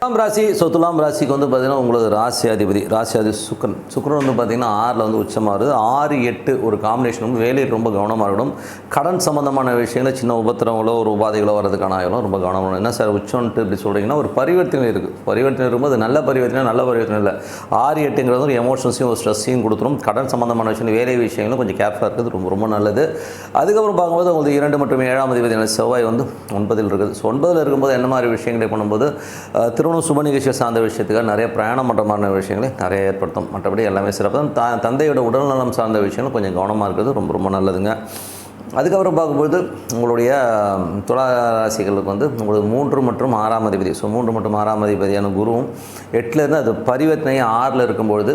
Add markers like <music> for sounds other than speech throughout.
துலாம் ராசி ஸோ துலாம் ராசிக்கு வந்து பார்த்தீங்கன்னா உங்களுக்கு ராசி அதிபதி ராசி சுக்கரன். சுக்கரன் வந்து பார்த்தீங்கன்னா ஆறில் வந்து உச்சமாக வருது. ஆறு எட்டு ஒரு காம்பினேஷன் வந்து வேலையில் ரொம்ப கவனமாக இருக்கணும். கடன் சம்மந்தமான விஷயங்கள் சின்ன உபத்திரங்களோ ஒரு உபாதைகளோ வரதுக்கான ஆகலாம் ரொம்ப கவனமாக இருக்கணும். என்ன சார் உச்சம்ன்ட்டு இப்படி சொல்கிறீங்கன்னா ஒரு பரிவர்த்தனை இருக்குது பரிவர்த்தனை இருக்கும்போது நல்ல பரிவர்த்தனை நல்ல பரிவர்த்தனை இல்லை. ஆறு எட்டுங்கிறது ஒரு எமோஷன்ஸையும் ஒரு ஸ்ட்ரெஸ்ஸையும் கொடுத்துரும். கடன் சம்மந்தமான விஷயம் வேலை விஷயங்களும் கொஞ்சம் கேர்ஃபுல்லாக இருக்குது ரொம்ப ரொம்ப நல்லது. அதுக்கப்புறம் பார்க்கும்போது உங்களுக்கு இரண்டு மற்றும் ஏழாம் அதிபதியான செவ்வாய் வந்து ஒன்பதில் இருக்குது. ஸோ ஒன்பதில் இருக்கும்போது என்ன மாதிரி விஷயங்களை பண்ணும்போது திரு திருமணம் சுப நிகழ்ச்சியை சார்ந்த விஷயத்துக்காக நிறைய பிரயாணம் பண்ணுற விஷயங்களை நிறைய ஏற்படுத்தும். மற்றபடி எல்லாமே சிறப்பு தான். த தந்தையோட உடல்நலம் சார்ந்த விஷயங்கள் கொஞ்சம் கவனமாக இருக்கிறது ரொம்ப ரொம்ப நல்லதுங்க. அதுக்கப்புறம் பார்க்கும்போது உங்களுடைய துளாராசிகளுக்கு வந்து உங்களுக்கு மூன்று மற்றும் ஆறாம் அதிபதி. ஸோ மூன்று மற்றும் ஆறாம் அதிபதியான குருவும் எட்டுலேருந்து அது பரிவர்த்தனை ஆறில் இருக்கும்பொழுது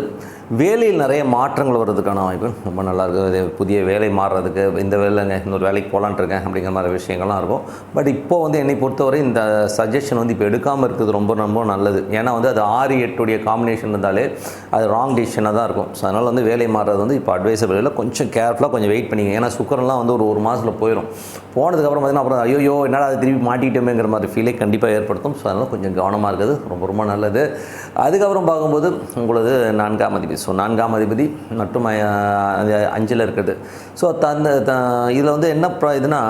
வேலையில் நிறைய மாற்றங்கள் வர்றதுக்கான வாய்ப்பு ரொம்ப நல்லா இருக்குது. அது புதிய வேலை மாறுறதுக்கு இந்த வேலைங்க இன்னொரு வேலைக்கு போகலான்ட்ருக்கேன் அப்படிங்கிற மாதிரி விஷயங்கள்லாம் இருக்கும். பட் இப்போ வந்து என்னை பொறுத்தவரை இந்த சஜஷன் வந்து இப்போ எடுக்காமல் இருக்கிறது ரொம்ப ரொம்ப நல்லது. ஏன்னா வந்து அது ஆறு எட்டுடைய காம்பினேஷன் இருந்தாலே அது ராங் டிசிஷனாக தான் இருக்கும். ஸோ அதனால் வந்து வேலை மாறுறது வந்து இப்போ அட்வைசபிள் இல்லை. கொஞ்சம் கேர்ஃபுல்லாக கொஞ்சம் வெயிட் பண்ணிங்க ஏன்னா சுக்கரெல்லாம் வந்து ஒரு ஒரு மாதத்தில் போயிடும் போனதுக்கப்புறம் பார்த்தீங்கன்னா அப்புறம் ஐயோ என்னால் அதை திருப்பி மாட்டிட்டோமேங்கிற மாதிரி ஃபீலே கண்டிப்பாக ஏற்படுத்தும். ஸோ அதனால் கொஞ்சம் கவனமாக இருக்குது ரொம்ப ரொம்ப நல்லது. அதுக்கப்புறம் பார்க்கும்போது உங்களது நான்காம் அதிபதி. ஸோ நான்காம் அதிபதி மற்றும் அஞ்சில் இருக்குது ஸோ தந்த த இதில் வந்து என்ன ப்ரா இதுனா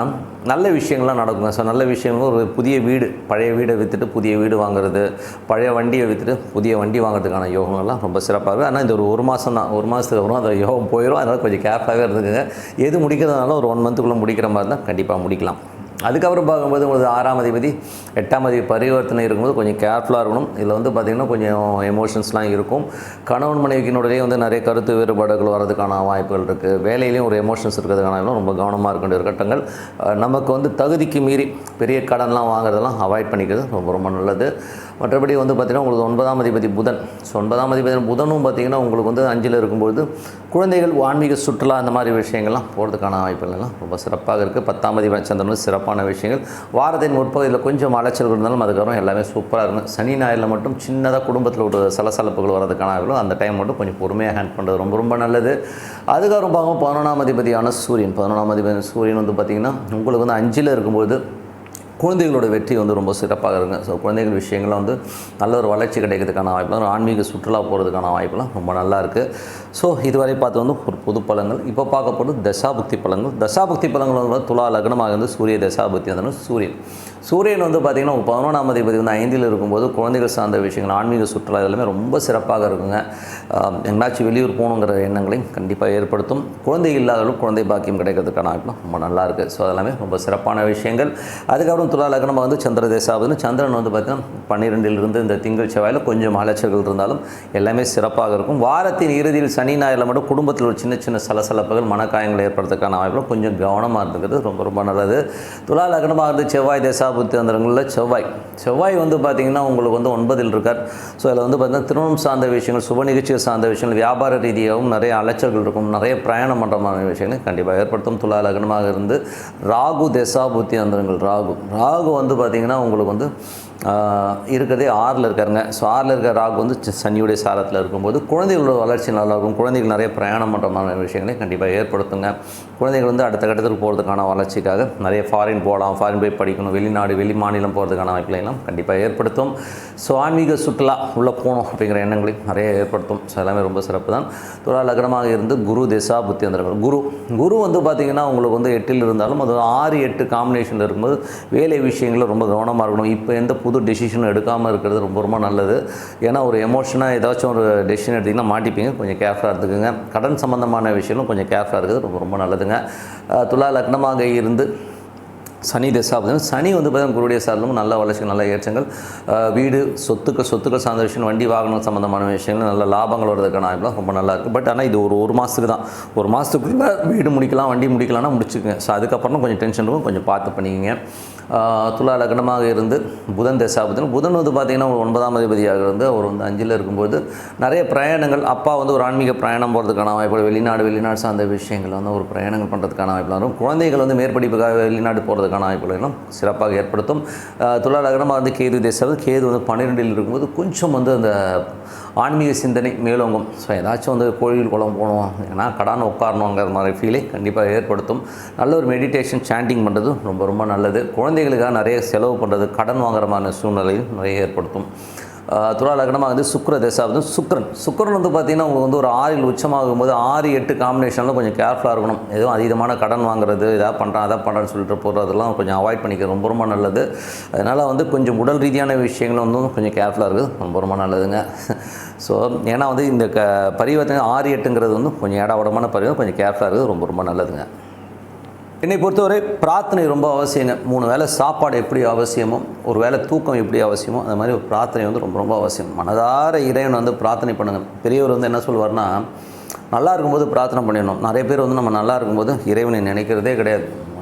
நல்ல விஷயங்கள்லாம் நடக்குங்க. ஸோ நல்ல விஷயங்கள் ஒரு புதிய வீடு பழைய வீடை விற்றுட்டு புதிய வீடு வாங்குறது பழைய வண்டியை விற்றுட்டு புதிய வண்டி வாங்குறதுக்கான யோகங்கள்லாம் ரொம்ப சிறப்பாக இருக்குது ஆனால் இந்த ஒரு ஒரு மாதம் தான். ஒரு மாதத்துக்கு அப்புறம் அந்த யோகம் போயிடும் அதனால் கொஞ்சம் கேர்ஃபுல்லாகவே இருந்துக்குங்க. எது முடிக்கிறதுனால ஒரு ஒன் மந்த்துக்குள்ளே முடிக்கிற மாதிரி தான் கண்டிப்பாக முடிக்கலாம். அதுக்கப்புறம் பார்க்கும்போது உங்களுக்கு ஆறாம் அதிபதி எட்டாம் அதிபதி பரிவர்த்தனை இருக்கும்போது கொஞ்சம் கேர்ஃபுல்லாக இருக்கணும். இதில் வந்து பார்த்திங்கன்னா கொஞ்சம் எமோஷன்ஸ்லாம் இருக்கும். கணவன் மனைவிக்கினுடைய வந்து நிறைய கருத்து வேறுபாடுகள் வரதுக்கான வாய்ப்புகள் இருக்குது வேலையிலையும் ஒரு எமோஷன்ஸ் இருக்கிறதுக்கான ரொம்ப கவனமாக இருக்க வேண்டிய கட்டங்கள். நமக்கு வந்து தகுதிக்கு மீறி பெரிய கடன்லாம் வாங்குறதெல்லாம் அவாய்ட் பண்ணிக்கிறது ரொம்ப ரொம்ப நல்லது. மற்றபடி வந்து பார்த்திங்கன்னா உங்களுக்கு ஒன்பதாம் அதிபதி புதன். ஸோ ஒன்பதாம் அதிபதி புதனும் பார்த்திங்கன்னா உங்களுக்கு வந்து அஞ்சில் இருக்கும்போது குழந்தைகள் ஆன்மீக சுற்றுலா அந்த மாதிரி விஷயங்கள்லாம் போகிறதுக்கான வாய்ப்புகள்லாம் ரொம்ப சிறப்பாக இருக்குது பத்தாம் அதிபதி சந்திரன் சிறப்பான விஷயங்கள். வாரத்தின் முற்பகுதியில் கொஞ்சம் அலைச்சல் இருந்தாலும் அதுக்கப்புறம் எல்லாமே சூப்பராக இருக்கும். சனி ஞாயிறில் மட்டும் சின்னதாக குடும்பத்தில் ஒரு சலசலப்புகள் வரதுக்கான அந்த டைம் மட்டும் கொஞ்சம் பொறுமையாக ஹேண்ட் பண்ணுறது ரொம்ப ரொம்ப நல்லது. அதுக்கப்புறம் பார்க்கும் பதினொன்றாம் அதிபதியான சூரியன். பதினொன்றாம் அதிபதி சூரியன் வந்து பார்த்திங்கன்னா உங்களுக்கு வந்து அஞ்சில் இருக்கும்போது குழந்தைகளோட வெற்றி வந்து ரொம்ப சிறப்பாக இருக்குங்க. ஸோ குழந்தைகள் விஷயங்கள்லாம் வந்து நல்ல ஒரு வளர்ச்சி கிடைக்கிறதுக்கான வாய்ப்புலாம் ஒரு ஆன்மீக சுற்றுலா போகிறதுக்கான வாய்ப்புலாம் ரொம்ப நல்லா இருக்குது ஸோ இதுவரை பார்த்து வந்து ஒரு புது பழங்கள். இப்போ பார்க்கப்படும் போகிறது தசாபுக்தி பலங்கள் தசாபுக்தி பலங்கள் வந்து துலா லக்னமாக இருந்து சூரிய தசாபுக்தி வந்து சூரியன். சூரியன் வந்து பார்த்திங்கன்னா பதினொன்றாம் அதிபதி வந்து ஐந்தில் இருக்கும்போது குழந்தைகள் சார்ந்த விஷயங்கள் ஆன்மீக சுற்றுலா இதெல்லாமே ரொம்ப சிறப்பாக இருக்குங்க. ஆஹ் எங்கேனாச்சும் வெளியூர் போகணுங்கிற எண்ணங்களையும் கண்டிப்பாக ஏற்படுத்தும். குழந்தை இல்லாதவர்களும் குழந்தை பாக்கியம் கிடைக்கிறதுக்கான வாய்ப்புலாம் ரொம்ப நல்லா இருக்குது ஸோ அதெல்லாமே ரொம்ப சிறப்பான விஷயங்கள். அதுக்கப்புறம் துலா லக்னமாக வந்து சந்திர தேசாபதினு சந்திரன் வந்து பார்த்திங்கன்னா பன்னிரெண்டிலிருந்து இந்த திங்கள் செவ்வாயில் கொஞ்சம் அலைச்சல்கள் இருந்தாலும் எல்லாமே சிறப்பாக இருக்கும். வாரத்தின் இறுதியில் சனி சனி ஞாயிறில் மட்டும் குடும்பத்தில் ஒரு சின்ன சின்ன சலசலப்புகள் மனக்காயங்கள் ஏற்படுறதுக்கான வாய்ப்புகள் கொஞ்சம் கவனமாக இருந்துக்கிறது ரொம்ப ரொம்ப நல்லது. துலா லக்னமாக இருந்து செவ்வாய் தேசாபுத்தி வந்தவங்களில் செவ்வாய். செவ்வாய் வந்து பார்த்திங்கன்னா உங்களுக்கு வந்து ஒன்பதில் இருக்கார். ஸோ அதில் வந்து பார்த்திங்கன்னா திருமணம் சார்ந்த விஷயங்கள் சுப நிகழ்ச்சிகள் சார்ந்த விஷயங்கள் வியாபார ரீதியாகவும் நிறைய அலைச்சல்கள் இருக்கும். நிறைய பிரயாணம் பண்ணுற மாதிரி கண்டிப்பாக ஏற்படுத்தும். துலா லக்னமாக இருந்து ராகு தேசாபுத்தி அந்தரங்கள் ராகு. ராகு வந்து பார்த்திங்கன்னா உங்களுக்கு வந்து இருக்கிறதே ஆறில் இருக்காருங்க. ஸோ ஆறில் இருக்கிற ராகு வந்து சனியுடைய சாரத்தில் இருக்கும்போது குழந்தைகளோட வளர்ச்சி நல்லா இருக்கும். குழந்தைகள் நிறைய பிரயாணம் பண்ணுற மாதிரி விஷயங்களை கண்டிப்பாக ஏற்படுத்துங்க. குழந்தைகள் வந்து அடுத்த கட்டத்துக்கு போகிறதுக்கான வளர்ச்சிக்காக நிறைய ஃபாரின் போகலாம் ஃபாரின் போய் படிக்கணும் வெளிநாடு வெளி மாநிலம் போகிறதுக்கான வாய்ப்புகளை எல்லாம் கண்டிப்பாக ஏற்படுத்தும். ஸோ ஆன்மீக சுற்றுலா உள்ளே போகணும் அப்படிங்கிற எண்ணங்களையும் நிறைய ஏற்படுத்தும். ஸோ எல்லாமே ரொம்ப சிறப்பு தான். துலா லக்னமாக இருந்து குரு திசா புத்தி வந்திருக்கும் குரு குரு வந்து பார்த்திங்கன்னா உங்களுக்கு வந்து எட்டில் இருந்தாலும் அது ஆறு எட்டு காம்பினேஷனில் இருக்கும்போது வேலை விஷயங்களில் ரொம்ப கவனமாக இருக்கணும். இப்போ எந்த புது டெசிஷனும் எடுக்காமல் இருக்கிறது ரொம்ப ரொம்ப நல்லது. ஏன்னா ஒரு எமோஷனாக ஏதாச்சும் ஒரு டெசிஷன் எடுத்திங்கன்னா மாட்டிப்பீங்க. கொஞ்சம் கேர்ஃபுல்லாக இருந்துக்குங்க. கடன் சம்மந்தமான விஷயங்களும் கொஞ்சம் கேர்ஃபுல்லாக இருக்குது ரொம்ப ரொம்ப நல்லதுங்க. துலா லக்னமாக இருந்து சனி தசாபதம் சனி வந்து பார்த்தீங்கன்னா குருடைய சார்ந்தும் நல்ல வளர்ச்சி நல்ல ஏற்றங்கள். வீடு சொத்துக்கள் சொத்துக்கள் சார்ந்த விஷயம் வண்டி வாகனம் சம்மந்தமான விஷயங்கள் நல்ல லாபங்கள் வர்றதுக்கான வாய்ப்புலாம் ரொம்ப நல்லா இருக்குது பட் ஆனால் இது ஒரு ஒரு மாதத்துக்கு தான். ஒரு மாதத்துக்குள்ளே வீடு முடிக்கலாம் வண்டி முடிக்கலாம்னா முடிச்சுக்கோங்க. ஸோ அதுக்கப்புறம் கொஞ்சம் டென்ஷன் இருக்கும். கொஞ்சம் பார்த்து பண்ணிக்கோங்க. துலா லக்னமாக இருந்து புதன் தசாபதம் புதன் வந்து பார்த்திங்கன்னா ஒரு ஒன்பதாம் அதிபதியாக இருந்து அவர் வந்து அஞ்சில் இருக்கும்போது நிறைய பிரயாணங்கள். அப்பா வந்து ஒரு ஆன்மீக பிரயாணம் போகிறதுக்கான வாய்ப்பு வெளிநாடு வெளிநாடு சார்ந்த விஷயங்கள் வந்து ஒரு பிரயாணங்கள் பண்ணுறதுக்கான வாய்ப்புலாம் இருக்கும் குழந்தைகள் வந்து மேற்படிப்புக்காக வெளிநாடு போகிறதுக்கான வாய்ப்புகள் எல்லாம் சிறப்பாக ஏற்படுத்தும். துலா லக்னமாக வந்து கேது தேசாவது கேது வந்து பன்னிரெண்டில் இருக்கும்போது கொஞ்சம் வந்து அந்த ஆன்மீக சிந்தனை மேலோங்கும். ஸோ ஏதாச்சும் வந்து கோயில் குளம் போகணும்? ஏன்னா கடான உட்காரணுங்கிற மாதிரி ஃபீலை கண்டிப்பாக ஏற்படுத்தும். நல்ல ஒரு மெடிடேஷன் சாண்டிங் பண்ணுறது ரொம்ப ரொம்ப நல்லது. குழந்தைகளுக்காக நிறைய செலவு பண்ணுறது கடன் வாங்குற மாதிரி சூழ்நிலையும் நிறைய ஏற்படுத்தும். துலா லக்னமாக வந்து சுக்கிர தசாவது சுக்கரன். சுக்கரன் வந்து பார்த்திங்கன்னா உங்களுக்கு வந்து ஒரு ஆறில் உச்சமாகும் போது ஆறு எட்டு காம்பினேஷனில் கொஞ்சம் கேர்ஃபுல்லாக இருக்கணும். எதுவும் அதீதமான கடன் வாங்குறது இதாக பண்ணுறேன் அதை பண்ணுறேன்னு சொல்லிட்டு போகிறதெல்லாம் கொஞ்சம் அவாய்ட் பண்ணிக்க ரொம்ப ரொம்ப நல்லது. அதனால் வந்து கொஞ்சம் உடல் ரீதியான விஷயங்கள் வந்து கொஞ்சம் கேர்ஃபுல்லாக இருக்குது ரொம்ப ரொம்ப நல்லதுங்க. ஸோ ஏன்னா வந்து இந்த க பரிவர்த்தனை ஆறு எட்டுங்கிறது வந்து கொஞ்சம் ஏடாவடமான பரிவர்த்தனை கொஞ்சம் கேர்ஃபுல்லாக இருக்குது ரொம்ப ரொம்ப நல்லதுங்க. என்னை பொறுத்தவரை பிரார்த்தனை ரொம்ப அவசியங்க. மூணு வேளை சாப்பாடு எப்படி அவசியமோ ஒரு வேளை தூக்கம் எப்படி அவசியமோ அந்த மாதிரி ஒரு பிரார்த்தனை வந்து ரொம்ப ரொம்ப அவசியம். மனதார இறைவன் வந்து பிரார்த்தனை பண்ணுங்கள் பெரியவர் வந்து என்ன சொல்வார்னா நல்லா இருக்கும்போது பிரார்த்தனை பண்ணிடணும். நிறைய பேர் வந்து நம்ம நல்லா இருக்கும்போது இறைவனை நினைக்கிறதே கிடையாது.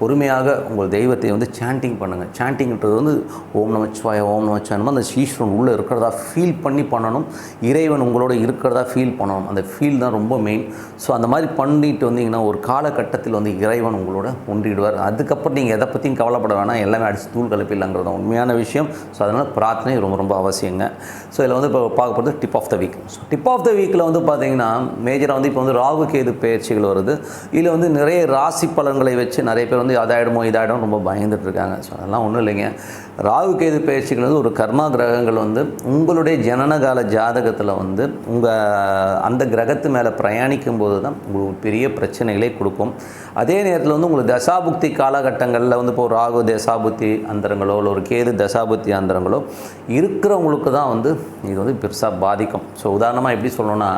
பொறுமையாக உங்கள் தெய்வத்தை வந்து சாண்டிங் பண்ணுங்கள் சாண்டிங்கிறது வந்து ஓம் நமச்சிவாய ஓம் நமச்சிவாயமா அந்த ஈஸ்வரன் உள்ளே இருக்கிறதா ஃபீல் பண்ணி பண்ணணும். இறைவன் உங்களோட இருக்கிறதா ஃபீல் பண்ணணும். அந்த ஃபீல் தான் ரொம்ப மெயின் ஸோ அந்த மாதிரி பண்ணிட்டு வந்தீங்கன்னா ஒரு காலகட்டத்தில் வந்து இறைவன் உங்களோட ஒன்றிடுவார். அதுக்கப்புறம் நீங்கள் எதை பற்றியும் கவலைப்பட வேணாம். எல்லாமே அடிச்சு தூள் கலப்பில்லைங்கிறது தான் உண்மையான விஷயம். ஸோ அதனால் பிரார்த்தனை ரொம்ப ரொம்ப அவசியங்க. ஸோ இதில் வந்து இப்போ பார்க்க போகிறது tip of the week so tip of the வீக்கில் வந்து பார்த்தீங்கன்னா மேஜராக வந்து இப்போ வந்து ராகு கேது பயிற்சிகள் வருது. இதில் வந்து நிறைய ராசி பலன்களை வச்சு நிறைய பேர் வந்து அதாயிடுமோ இதாயிடும் ரொம்ப பயந்துட்டு இருக்காங்க ஸோ அதெல்லாம் ஒன்றும் இல்லைங்க. ராகு கேது பயிற்சிகள் வந்து ஒரு கர்மா கிரகங்கள் வந்து உங்களுடைய ஜனனகால ஜாதகத்தில் வந்து உங்கள் அந்த கிரகத்து மேலே பிரயாணிக்கும் போது தான் உங்களுக்கு பெரிய பிரச்சனைகளை கொடுக்கும். அதே நேரத்தில் வந்து உங்களுக்கு தசாபுக்தி காலகட்டங்களில் வந்து இப்போ ஒரு ராகு தசாபுத்தி அந்தரங்களோ இல்லை ஒரு கேது தசாபுத்தி அந்தரங்களோ இருக்கிறவங்களுக்கு தான் வந்து இது வந்து பெருசாக பாதிக்கும். ஸோ உதாரணமாக எப்படி சொல்லணும்னா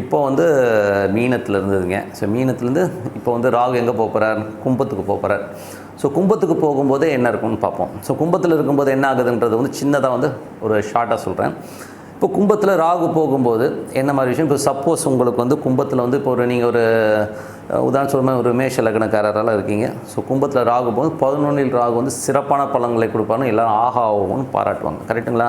இப்போ வந்து மீனத்தில் இருந்ததுங்க. ஸோ மீனத்துலேருந்து இப்போ வந்து ராகு எங்கே போகிறார் கும்பத்துக்கு போகிறார் ஸோ கும்பத்துக்கு போகும்போது என்ன இருக்கும்னு பார்ப்போம். ஸோ கும்பத்தில் இருக்கும்போது என்ன ஆகுதுன்றது வந்து சின்னதாக வந்து ஒரு ஷார்ட்டாக சொல்கிறேன் இப்போ கும்பத்தில் ராகு போகும்போது என்ன மாதிரி விஷயம்? இப்போ சப்போஸ் உங்களுக்கு வந்து கும்பத்தில் வந்து இப்போ ஒரு நீங்கள் ஒரு உதாரணம் சொல்லுமா ஒரு மேஷ லக்னக்காரரெல்லாம் இருக்கீங்க. ஸோ கும்பத்தில் ராகு போகும்போது பதினொன்றில் ராகு வந்து சிறப்பான பலன்களை கொடுப்பாருன்னு எல்லாரும் ஆஹா பாராட்டுவாங்க. கரெக்டுங்களா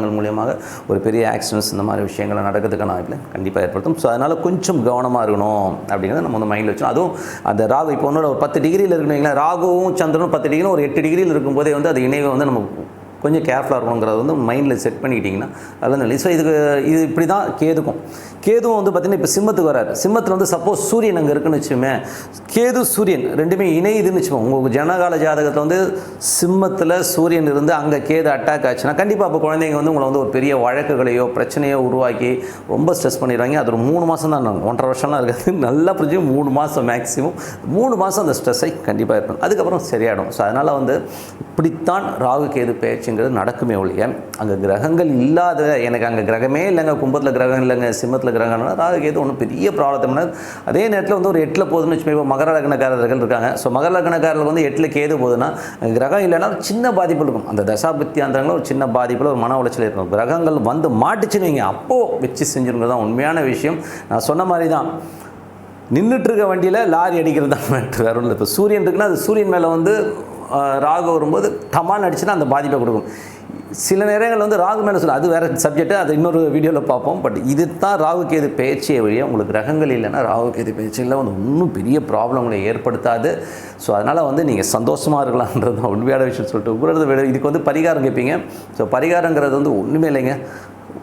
வாகனங்கள் மூலியமாக ஒரு பெரிய ஆக்சிடென்ட்ஸ் இந்த மாதிரி விஷயங்கள் நடக்கிறதுக்கான வாய்ப்பில் கண்டிப்பாக ஏற்படுத்தும். ஸோ அதனால் கொஞ்சம் கவனமாக இருக்கணும் அப்படிங்கிறத நம்ம வந்து மைண்டில் வச்சோம் அதுவும் அந்த ராகு இப்போ ஒன்றோட ஒரு பத்து டிகிரியில் இருக்கணும் ராகுவும் சந்திரனும் பத்து டிகிரியும் ஒரு எட்டு டிகிரியில் இருக்கும்போதே வந்து அது இணைவை வந்து நம்ம கொஞ்சம் கேர்ஃபுல்லாக இருக்கணுங்கிறத வந்து மைண்டில் செட் பண்ணிக்கிட்டிங்கன்னா அதெல்லாம் நல்லது. ஸோ இதுக்கு இது இப்படி தான் கேதுக்கும். கேதுவும் வந்து பார்த்திங்கன்னா இப்போ சிம்மத்துக்கு வராரு. சிம்மத்தில் வந்து சப்போஸ் சூரியன் அங்கே இருக்குன்னு வச்சுமே கேது சூரியன் ரெண்டுமே இணையுதுன்னு வச்சுப்போம் உங்களுக்கு ஜனகால ஜாதகத்தில் வந்து சிம்மத்தில் சூரியன் இருந்து அங்கே கேது அட்டாக் ஆச்சுன்னா கண்டிப்பாக அப்போ குழந்தைங்க வந்து உங்களை வந்து ஒரு பெரிய வழக்குகளையோ பிரச்சனையோ உருவாக்கி ரொம்ப ஸ்ட்ரெஸ் பண்ணிடுவாங்க. அது ஒரு மூணு மாதம் தான் நாங்கள் ஒன்றரை வருஷம்லாம் இருக்காது. <laughs> நல்லா புரிஞ்சு மூணு மாதம் மேக்ஸிமம் மூணு மாதம் அந்த ஸ்ட்ரெஸ்ஸை கண்டிப்பாக இருக்கணும் அதுக்கப்புறம் சரியாயிடும். ஸோ அதனால் வந்து இப்படித்தான் ராகு கேது பேச்சு பேச்சுங்கிறது நடக்குமே ஒழிய அங்கே கிரகங்கள் இல்லாத எனக்கு அங்கே கிரகமே இல்லைங்க கும்பத்தில் கிரகம் இல்லைங்க சிம்மத்தில் கிரகம்னா ராகு கேது ஒன்றும் பெரிய ப்ராப்ளம் அதே நேரத்தில் வந்து ஒரு எட்டில் போகுதுன்னு வச்சுக்கோங்க. மகர லக்னக்காரர்கள் இருக்காங்க. ஸோ மகர லக்னக்காரர்கள் வந்து எட்டில் கேது போகுதுன்னா கிரகம் இல்லைன்னா ஒரு சின்ன பாதிப்பு இருக்கும். அந்த தசாபத்தியாந்திரங்களும் ஒரு சின்ன பாதிப்பில் ஒரு மன உளைச்சல் இருக்கும் கிரகங்கள் வந்து மாட்டுச்சுன்னு வைங்க. அப்போது வச்சு செஞ்சுருங்கிறது தான் உண்மையான விஷயம். நான் சொன்ன மாதிரி தான் நின்றுட்டு இருக்க வண்டியில் லாரி அடிக்கிறது தான் மேட்ரு <laughs> வேறு ஒன்றும் இப்போ சூரியன் இருக்குன்னா அது சூரியன் மேலே வந்து ராகு வரும்போது டமால் அடிச்சுன்னா அந்த பாதிப்பை கொடுக்கும். சில நேரங்கள் வந்து ராகு மேலே சொல்ல அது வேறு சப்ஜெக்ட்டு அது இன்னொரு வீடியோவில் பார்ப்போம். பட் இது தான் ராகு கேது பேச்சே வழியாக உங்களுக்கு கிரகங்கள் இல்லைன்னா ராகு கேது பேச்சில் வந்து இன்னும் பெரிய ப்ராப்ளங்களை ஏற்படுத்தாது. ஸோ அதனால் வந்து நீங்கள் சந்தோஷமாக இருக்கலான்றது தான் உண்மையான விஷயம் சொல்லிட்டு உங்களது இதுக்கு வந்து பரிகாரம் கேட்பீங்க ஸோ பரிகாரங்கிறது வந்து ஒன்றுமே இல்லைங்க.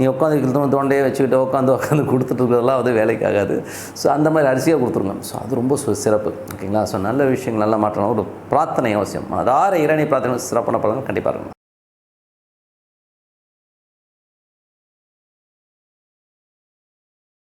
நீ உட்காந்து தோண்டையே வச்சுக்கிட்டு உட்காந்து உட்காந்து கொடுத்துட்டு இருக்கிறதெல்லாம் வந்து வேலைக்கு ஆகாது ஸோ அந்த மாதிரி அரிசியாக கொடுத்துருங்க. ஸோ அது ரொம்ப சு- சிறப்பு. ஓகேங்களா ஸோ நல்ல விஷயங்கள் நல்ல மாற்றம் ஒரு பிரார்த்தனை அவசியம். அதார இரணி பிரார்த்தனை சிறப்பான பலன் கண்டிப்பாக இருக்கும்